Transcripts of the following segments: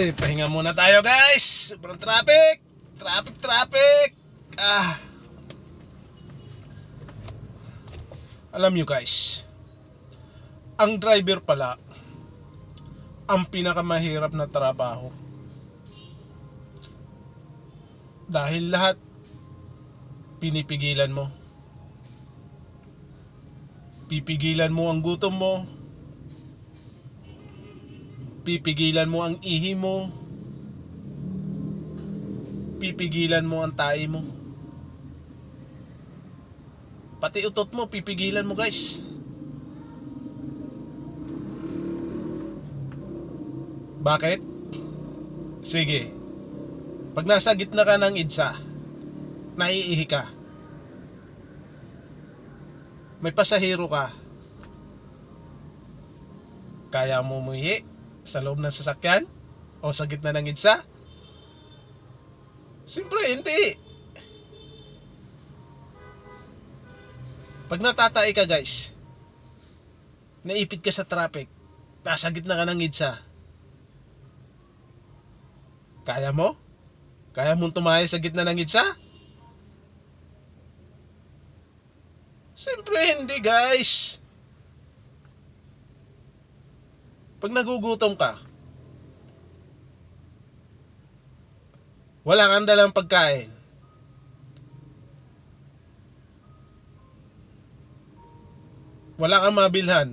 Ay, pahinga muna tayo guys. Sobrang traffic. Traffic, traffic. Ah. Alam nyo guys, ang driver pala, ang pinakamahirap na trabaho. Dahil lahat, pinipigilan mo. Pipigilan mo ang gutom mo, pipigilan mo ang ihi mo. Pipigilan mo ang tahi mo. Pati utot mo pipigilan mo guys. Bakit? sige. Pag nasa gitna ka ng idsa naiihi ka. May pasahero ka. Kaya mo umuwi sa loob ng sasakyan? O sa gitna ng idsa? Siyempre, hindi. Pag natatay ka guys, naipit ka sa traffic, nasa gitna ka ng idsa, kaya mo? Kaya mong tumayo sa gitna ng idsa? Siyempre hindi guys. Pag nagugutom ka, wala kang dalang pagkain. Wala kang mabilhan.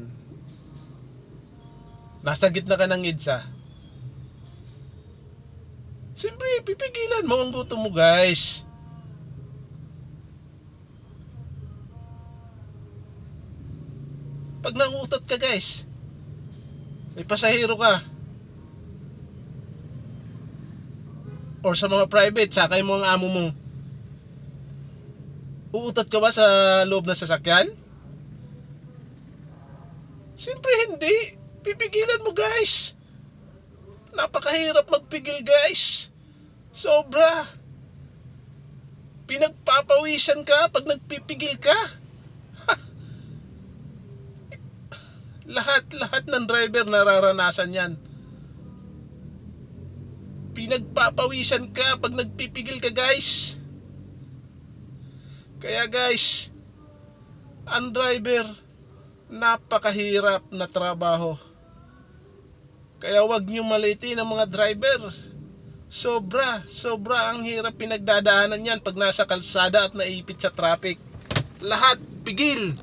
Nasa gitna ka ng idsa. Siyempre, pipigilan mo ang gutom mo, guys. Pag nangutot ka, guys, may pasahero ka. Or sa mga private, sakay mo ang amo mo. Uutot ka ba sa loob ng sasakyan? Siyempre hindi. Pipigilan mo guys. Napakahirap magpigil guys. Sobra. Pinagpapawisan ka pag nagpipigil ka. Lahat lahat ng driver nararanasan yan. Pinagpapawisan ka pag nagpipigil ka guys. Kaya guys ang driver napakahirap na trabaho. Kaya wag nyo malitin ang mga driver. Sobra sobra ang hirap pinagdadaanan yan pag nasa kalsada at naipit sa traffic. Lahat pigil